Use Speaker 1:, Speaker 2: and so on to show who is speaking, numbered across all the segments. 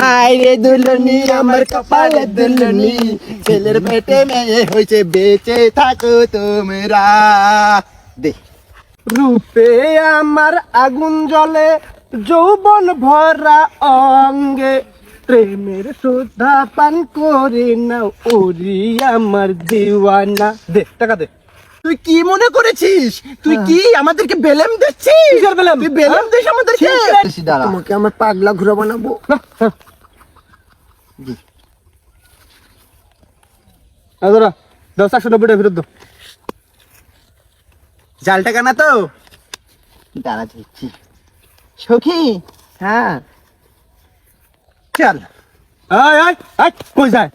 Speaker 1: High রে দুলনি, আমার কপালে দুলনি। ছেলের পেটে মেয়ে হয়েছে, বেঁচে থাকো তোমরা। দে। রূপে আমার আগুন জ্বলে, যৌবন ভরা অঙ্গে। প্রেমের সুধা পান করে নাও, ওরি আমার দিওয়ানা। দে, টাকা দে। তুই কি মনে করেছিস? তুই কি আমাদেরকে বেলেম দিচ্ছিস? কিসের বেলেম? তুই বেলেম দিস আমাদেরকে?
Speaker 2: তোমাকে আমার পাগলা ঘুরে বানাবো।
Speaker 1: দাদা দশ একশো নব্বই টাকা ফেরত দাও জাল টাকা না তো? দাঁড়া দিচ্ছি সখী? হ্যাঁ। চল। আয় আয় আয় কই যায়?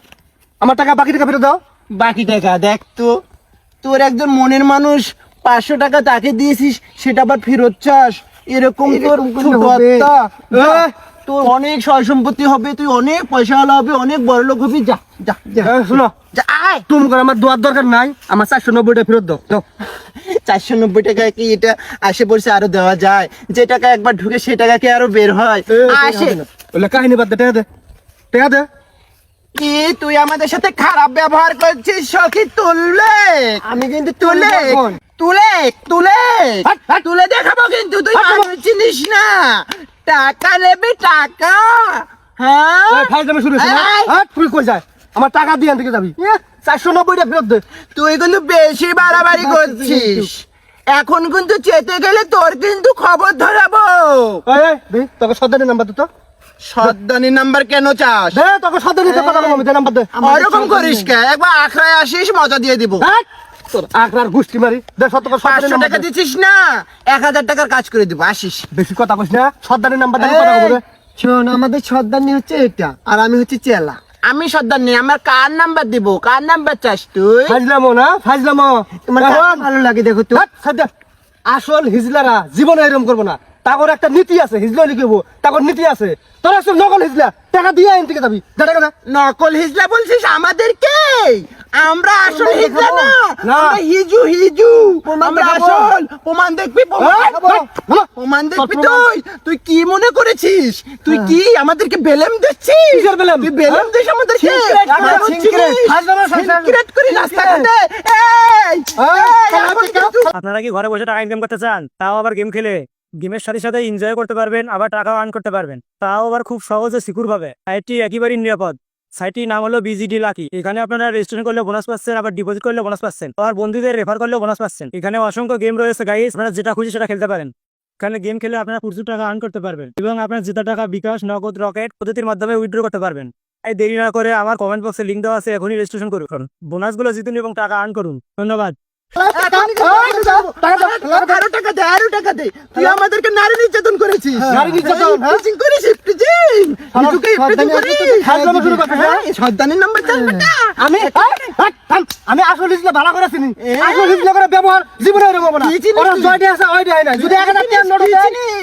Speaker 1: আমার টাকা বাকি টাকা ফেরত দাও। বাকি টাকা দেখ তো। তোর একজন মনের মানুষ পাঁচশো টাকা তাকে দিয়েছিস সেটা আবার ফেরত চাস। এরকম তোর তোর অনেক সয় সম্পত্তি হবে তুই অনেক পয়সা আলা হবে অনেক বড় লোক হবি। যা যা
Speaker 2: শুনো।
Speaker 1: আয়।
Speaker 2: তুমি করে আমার দোয়ার দরকার নাই আমার চারশো নব্বই টাকা ফেরত দাও। দাও
Speaker 1: চারশো নব্বই টাকায় কি এটা আসে পড়ছে আরও দেওয়া যায়? যে টাকা একবার ঢুকে সে টাকা কি আরও বের হয়? আসে।
Speaker 2: কাহিনী বাদ দে টাকা দে। টাকা দে।
Speaker 1: কি তুই আমাদের সাথে খারাপ ব্যবহার করছিস সখী? তুললে
Speaker 2: আমি কিন্তু
Speaker 1: তুলে তুলে তুলে। তুলে দেখাবো কিন্তু তুই মানুষ চিনিস না। টাকা নেবে টাকা। হ্যাঁ?
Speaker 2: শুরু হয়েছে তুই কই যায় আমার টাকা দিয়ে থেকে যাবি। চারশো ফেরত দে।
Speaker 1: তুই কিন্তু বেশি বাড়াবাড়ি করছিস। এখন কিন্তু চেতে গেলে তোর কিন্তু খবর ধরাবো।
Speaker 2: তোকে সর্দারি নাম্বার তো
Speaker 1: সদ্দানি নাম্বার কেন চাস?
Speaker 2: তোকে সর্দারি কথা বলব আমি দে। নাম্বার দে
Speaker 1: করিস কে? একবার আখড়ায় আসিস মজা দিয়ে দিব।
Speaker 2: আখড়ার গুষ্টি মারি। দে সত্য করে
Speaker 1: পাঁচশো টাকা
Speaker 2: দে।
Speaker 1: না? এক হাজার টাকার কাজ করে দিব আসিস।
Speaker 2: বেশি কথা কইস না। সর্দারি নাম্বার দে কথা বলবে
Speaker 3: শোন আমাদের সর্দারনি হচ্ছে এটা আর আমি হচ্ছে চেলা।
Speaker 1: আমি সর্দার নেই আমার কার নাম্বার দিব? কার নাম্বার চাস তুই?
Speaker 2: ফাইজলামো না ফাইজলামো
Speaker 3: তোমার ভালো লাগে দেখো তো।
Speaker 2: আসল হিজলারা জীবনে এরকম করব না। তাগর একটা নীতি আছে হিজলা লিখব তাগর নীতি আছে। তোরা সব নকল হিজলা টাকা দিয়ে আইন থেকে যাবি। যা টাকা দে।
Speaker 1: নকল হিজলা বলছিস আমাদেরকে আমরা আসল হিজলা না।
Speaker 2: না।
Speaker 1: আমরা হিজু হিজু। আমরা আসল। প্রমাণ দেখবি প্রমাণ
Speaker 2: হ্যাঁ,
Speaker 1: দেখাবো।
Speaker 2: হ্যাঁ, হ্যাঁ।
Speaker 1: তুই। তুই কি মনে করেছিস? তুই কি আমাদেরকে বেলেম দিচ্ছিস?
Speaker 2: বেলেম?
Speaker 1: তুই বেলেম
Speaker 2: হ্যাঁ?
Speaker 1: দিস আমাদেরকে?
Speaker 2: Secret, secret.
Speaker 1: করে রাস্তাঘাটে। এই
Speaker 2: হ্যাঁ,
Speaker 1: কিন্তু
Speaker 4: আপনারা কি ঘরে বসে টাকা ইনকাম করতে চান? তাও আবার গেম খেলে? গেমের সাথে সাথে এনজয় করতে পারবেন, আবার টাকাও আর্ন করতে পারবেন। তাও আবার খুব সহজে সিকিউর ভাবে। সাইটটি একেবারেই নিরাপদ। সাইটটির নাম হলো বিজিডি লাকি এখানে আপনারা রেজিস্ট্রেশন করলে বোনাস পাচ্ছেন, আবার ডিপোজিট করলে বোনাস পাচ্ছেন। আর বন্ধুদের রেফার করলে বোনাস পাচ্ছেন। এখানে অসংখ্য গেম রয়েছে গাইস আপনারা যেটা খুশি সেটা খেলতে পারেন। এখানে গেম খেলে আপনারা প্রচুর টাকা আর্ন করতে পারবেন। এবং আপনার জেতা টাকা, বিকাশ, নগদ রকেট পদ্ধতির মাধ্যমে উইথড্র করতে পারবেন। তাই দেরি না করে আমার কমেন্ট বক্সে লিঙ্ক দেওয়া আছে, এখনই রেজিস্ট্রেশন করুন। বোনাসগুলো জিতুন এবং টাকা আর্ন করুন। ধন্যবাদ।
Speaker 1: টাকা দে আরও টাকা দে তুই আমাদেরকে নারী নির্যাতন করেছিস
Speaker 2: নারী নির্যাতন, হ্যাঁ? করছিস, হ্যাঁ? আমি। আমি আসল হিজলা ভালো করে চিনি? আসল করে ব্যবহার জীবনে এরকম না ওরা জয়টি আছে ওইটি হয় না যদি এক হাজার নোট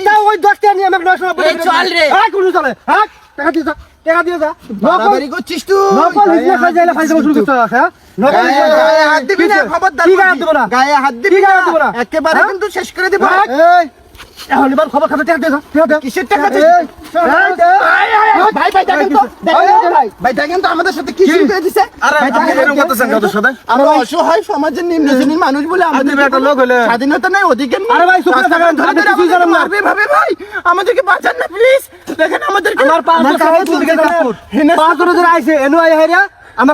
Speaker 2: দেয় ওই দশ টাকা নিয়ে আমাকে নব্বই
Speaker 1: চল রে।
Speaker 2: হ্যাঁ, কোনো চলে হ্যাঁ টাকা দিয়ে টাকা দিয়ে যা
Speaker 1: বাড়াবাড়ি করছিস তুই
Speaker 2: নকল হিজলা সাজাইলে ফাইজলামো শুরু করতে হ্যাঁ
Speaker 1: গায়ে হাত দিবি না? খবরদার
Speaker 2: গায়ে হাত না?
Speaker 1: গায়ে হাত দিবি না একেবারে
Speaker 2: হ্যাঁ?
Speaker 1: কিন্তু শেষ করে দেব
Speaker 2: হ্যাঁ? এখন এবার খবর খাবে টাকা দিয়ে যা।
Speaker 1: কিসের টাকা দিয়ে
Speaker 2: হ্যাঁ?
Speaker 1: ভাই, ভাই, ভাই, দেখেন তো, দেখেন তো, ভাই, ভাই, দেখেন তো আমাদের সাথে কি শুরু করে দিছে? ভাই, দেখেন তো। আমরা অসহায় সমাজের নিম্ন শ্রেণির মানুষ বলে আমাদের
Speaker 2: একটা লোক হলে।
Speaker 1: স্বাধীনতা নাই অধিকার নেই
Speaker 2: আরে ভাই, চুপ করে থাকেন,
Speaker 1: ধরে
Speaker 2: আপনি কিছুই জানেন না।
Speaker 1: মারবে ভাবে ভাই আমাদেরকে বাঁচান না প্লিজ দেখেন আমাদেরকে
Speaker 2: আমার
Speaker 1: কাছে
Speaker 2: পাঁচ আইছে হাইরা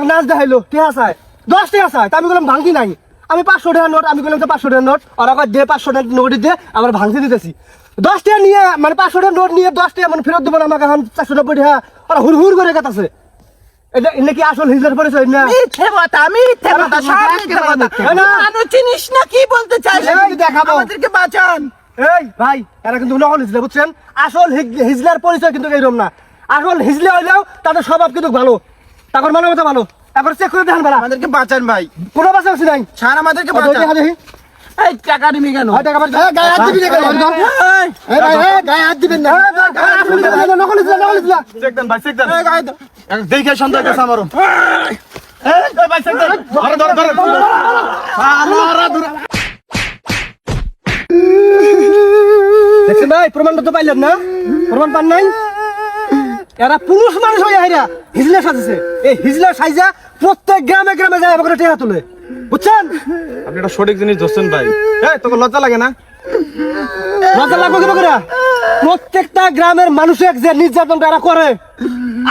Speaker 2: নাচ দেখাইলো চাই দশ টিয়া চাই তা আমি বললাম ভাঙতি নাই আমি পাঁচশো টাকার নোট আমি বললাম যে পাঁচশো টাকার নোট। আর আবার দে পাঁচশো টাকার নোট দিয়ে আমার ভাঙতি দিতেছি। দশ টাকা নিয়ে মানে পাঁচশো টাকার নোট নিয়ে দশ টাকা মানে ফেরত দেবো না আমাকে এখন চারশো নব্বই টাকা। ওরা হুর হুর করে কাটাছে এটা আসল হিজলার পরিচয় না?
Speaker 1: মিথ্যে কথা মিথ্যে কথা সব মিথ্যে কথা। মানুষ চিনিস না কি বলতে চাইছ
Speaker 2: এই দেখাবো।
Speaker 1: আমাদেরকে বাঁচান।
Speaker 2: এই ভাই এরা কিন্তু নকল হিজলা বুঝছেন? আসল হিজ- হিজলার পরিচয় কিন্তু এইরকম না। আসল হিজলা হইলেও তাদের স্বভাব কিন্তু ভালো। তারপর মানবতা ভালো। তারপর চেক করে দেখেন ভাড়া
Speaker 1: আমাদেরকে বাঁচান ভাই
Speaker 2: কোনো বাসা আছে নাই
Speaker 1: ছাড় আমাদেরকে বাঁচান
Speaker 2: টাকা দেখি
Speaker 1: এই টাকা নিবি কেন
Speaker 2: হয় টাকা বাড়ি-
Speaker 3: গায়ে হাত দিবি না কেন?
Speaker 1: এই,
Speaker 3: এই ভাই, গায়ে হাত দিবেন না
Speaker 2: নকল।
Speaker 5: দেখে সন্দেহ আমারও এই, ভাই, চেক দেন। ধরো, ধরো, ধরো। আরা, আরা,
Speaker 2: দেখছেন ভাই প্রমাণটা তো পাইলেন না প্রমাণ পান নাই এরা পুরুষ মানুষ হয়ে হেরা হিজলা সাজেছে। এই হিজলা সাইজা প্রত্যেক গ্রামে গ্রামে যায় আমাকে টেহা তুলে। বুঝছেন?
Speaker 5: আপনি একটা সঠিক জিনিস ধরছেন ভাই। এই তোকে লজ্জা লাগে না?
Speaker 2: লজ্জা লাগবে কিবা করে? প্রত্যেকটা গ্রামের মানুষের যে নির্যাতন তারা করে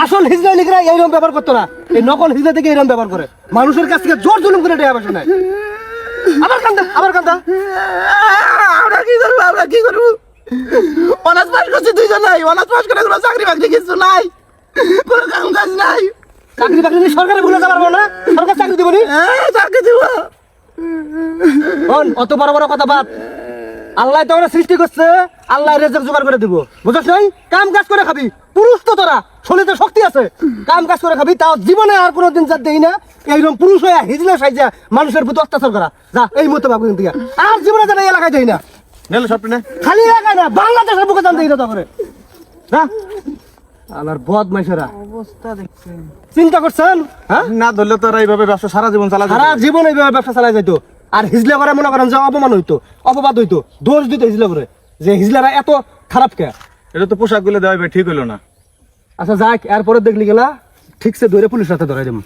Speaker 2: আসল হিজলা লিখরা এইরকম ব্যবহার করতো না। এই নকল হিজলা থেকে এইরকম ব্যবহার করে। মানুষের কাছ থেকে জোর জুলুম করে টেহা বসে নাই আবার কান্দা আবার কান্দা।
Speaker 1: আমরা কি করব আমরা কি করব? অনার্স পাস করছে দুইজন নাই অনার্স পাস করে কোনো চাকরি বাকরি কিছু নাই কোনো কাম কাজ নাই।
Speaker 2: চাকরি বাকরি নিয়ে সরকারে ভুলে যাবার না সরকার চাকরি দিব
Speaker 1: হ্যাঁ, চাকরি দিব।
Speaker 2: শোন, অত বড় বড় কথা বাদ। আল্লাহ তো আমরা সৃষ্টি করছে আল্লাহ রেজাক জোগাড় করে দিব। বুঝছ নাই? কাম কাজ করে খাবি। পুরুষ তো তোরা শরীরে শক্তি আছে। কাম কাজ করে খাবি তাও জীবনে আর কোনোদিন যা দেই না। এইরকম পুরুষ হয়ে হিজলে সাইজা মানুষের প্রতি অত্যাচার করা। যা এই মতো ভাবুন আর জীবনে যেন এলাকায় দেই না।
Speaker 5: নেলে সব না।
Speaker 2: খালি না বাংলাদেশের বুকে না তারপরে না? আমার বদ মাইসেরা
Speaker 3: অবস্থা দেখছেন
Speaker 2: চিন্তা করছেন? হ্যাঁ?
Speaker 5: না ধরলে তো এইভাবে ব্যবসা সারা জীবন চালা
Speaker 2: সারা জীবন এইভাবে ব্যবসা চালাই যাইতো। আর হিজলা করে মনে করেন যে অপমান হইতো অপবাদ হইতো দোষ দিত হিজলা করে। যে হিজলারা এত খারাপ কে?
Speaker 5: এটা তো পোশাকগুলো দেওয়া ভাই ঠিক হইল না।
Speaker 2: আচ্ছা যাক এরপরে দেখলি গেলা ঠিকছে ধরে পুলিশ হাতে ধরাই দেব।